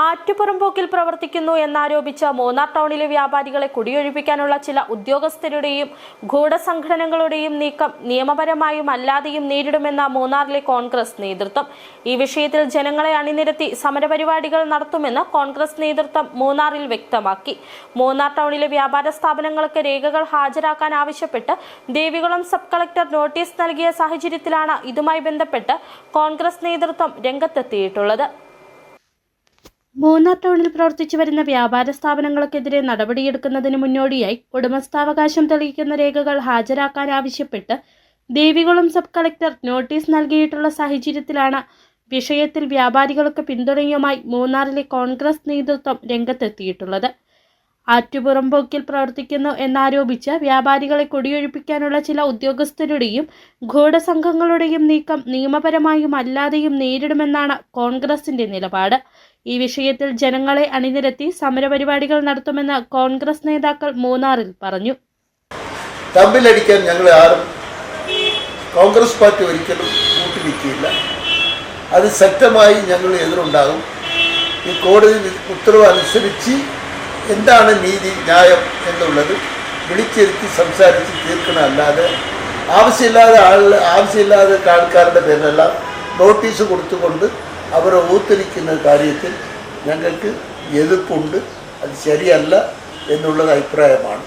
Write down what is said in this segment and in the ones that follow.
ആറ്റുപുറമ്പോക്കിൽ പ്രവർത്തിക്കുന്നു എന്നാരോപിച്ച് മൂന്നാർ ടൗണിലെ വ്യാപാരികളെ കുടിയൊഴിപ്പിക്കാനുള്ള ചില ഉദ്യോഗസ്ഥരുടെയും ഗൂഢസംഘടനകളുടെയും നീക്കം നിയമപരമായും അല്ലാതെയും നേരിടുമെന്ന മൂന്നാറിലെ കോൺഗ്രസ് നേതൃത്വം. ഈ വിഷയത്തിൽ ജനങ്ങളെ അണിനിരത്തി സമരപരിപാടികൾ നടത്തുമെന്ന് കോൺഗ്രസ് നേതൃത്വം മൂന്നാറിൽ വ്യക്തമാക്കി. മൂന്നാർ ടൗണിലെ വ്യാപാര സ്ഥാപനങ്ങൾക്ക് രേഖകൾ ഹാജരാക്കാൻ ആവശ്യപ്പെട്ട് ദേവികുളം സബ് കളക്ടർ നോട്ടീസ് നൽകിയ സാഹചര്യത്തിലാണ് ഇതുമായി ബന്ധപ്പെട്ട് കോൺഗ്രസ് നേതൃത്വം രംഗത്തെത്തിയിട്ടുള്ളത്. മൂന്നാർ ടൗണിൽ പ്രവർത്തിച്ചു വരുന്ന വ്യാപാര സ്ഥാപനങ്ങൾക്കെതിരെ നടപടിയെടുക്കുന്നതിന് മുന്നോടിയായി ഉടമസ്ഥാവകാശം തെളിയിക്കുന്ന രേഖകൾ ഹാജരാക്കാൻ ആവശ്യപ്പെട്ട് ദേവികുളം സബ് കളക്ടർ നോട്ടീസ് നൽകിയിട്ടുള്ള സാഹചര്യത്തിലാണ് വിഷയത്തിൽ വ്യാപാരികൾക്ക് പിന്തുണയുമായി മൂന്നാറിലെ കോൺഗ്രസ് നേതൃത്വം രംഗത്തെത്തിയിട്ടുള്ളത്. ആറ്റുപുറമ്പോക്കിൽ പ്രവർത്തിക്കുന്നു എന്നാരോപിച്ച് വ്യാപാരികളെ കുടിയൊഴിപ്പിക്കാനുള്ള ചില ഉദ്യോഗസ്ഥരുടെയും ഗൂഢസംഘങ്ങളുടെയും നീക്കം നിയമപരമായും അല്ലാതെയും നേരിടുമെന്നാണ് കോൺഗ്രസിന്റെ നിലപാട്. ഈ വിഷയത്തിൽ ജനങ്ങളെ അണിനിരത്തി സമരപരിപാടികൾ നടത്തുമെന്ന് കോൺഗ്രസ് നേതാക്കൾ മൂന്നാറിൽ പറഞ്ഞു. തമ്മിലടിക്കാൻ ഞങ്ങൾ ആരും കോൺഗ്രസ് പാർട്ടി ഒരിക്കലും കൂട്ടുനിൽക്കില്ല. അത് ശക്തമായി ഞങ്ങൾ എതിരുണ്ടാകും. ഈ കോടതി ഉത്തരവ് അനുസരിച്ച് എന്താണ് നീതി ന്യായം എന്നുള്ളത് വിളിച്ചിരുത്തി സംസാരിച്ച് തീർക്കണമല്ലാതെ ആവശ്യമില്ലാതെ ആൾ ആവശ്യമില്ലാതെ ആൾക്കാരുടെ പേരെല്ലാം നോട്ടീസ് കൊടുത്തുകൊണ്ട് അവരെ ഊത്തിരിക്കുന്ന കാര്യത്തിൽ ഞങ്ങൾക്ക് എതിർപ്പുണ്ട്. അത് ശരിയല്ല എന്നുള്ളത് അഭിപ്രായമാണ്.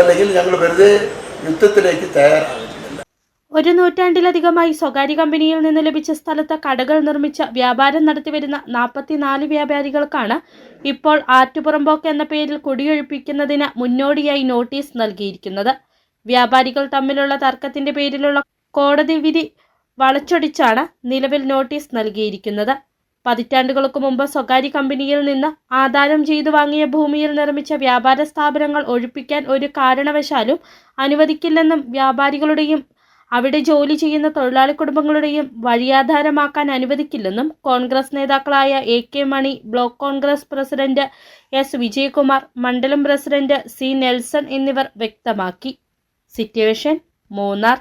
അല്ലെങ്കിൽ ഞങ്ങൾ വെറുതെ യുദ്ധത്തിലേക്ക് തയ്യാറാകുന്നില്ല ഒരു നൂറ്റാണ്ടിലധികമായി സ്വകാര്യ കമ്പനിയിൽ നിന്ന് ലഭിച്ച സ്ഥലത്ത് കടകൾ നിർമ്മിച്ച വ്യാപാരം നടത്തിവരുന്ന നാൽപ്പത്തിനാല് വ്യാപാരികൾക്കാണ് ഇപ്പോൾ ആറ്റുപുറമ്പോക്ക് എന്ന പേരിൽ കുടിയൊഴിപ്പിക്കുന്നതിന് മുന്നോടിയായി നോട്ടീസ് നൽകിയിരിക്കുന്നത്. വ്യാപാരികൾ തമ്മിലുള്ള തർക്കത്തിന്റെ പേരിലുള്ള കോടതി വിധി വളച്ചൊടിച്ചാണ് നിലവിൽ നോട്ടീസ് നൽകിയിരിക്കുന്നത്. പതിറ്റാണ്ടുകൾക്ക് മുമ്പ് സ്വകാര്യ കമ്പനിയിൽ നിന്ന് ആധാരം ചെയ്തു വാങ്ങിയ ഭൂമിയിൽ നിർമ്മിച്ച വ്യാപാര സ്ഥാപനങ്ങൾ ഒഴിപ്പിക്കാൻ ഒരു കാരണവശാലും അനുവദിക്കില്ലെന്നും വ്യാപാരികളുടെയും അവിടെ ജോലി ചെയ്യുന്ന തൊഴിലാളി കുടുംബങ്ങളുടെയും വഴിയാധാരമാക്കാൻ അനുവദിക്കില്ലെന്നും കോൺഗ്രസ് നേതാക്കളായ A K Mani block Congress president S Vijayakumar മണ്ഡലം പ്രസിഡന്റ് സി നെൽസൺ എന്നിവർ വ്യക്തമാക്കി. സിറ്റുവേഷൻ മൂന്നാർ.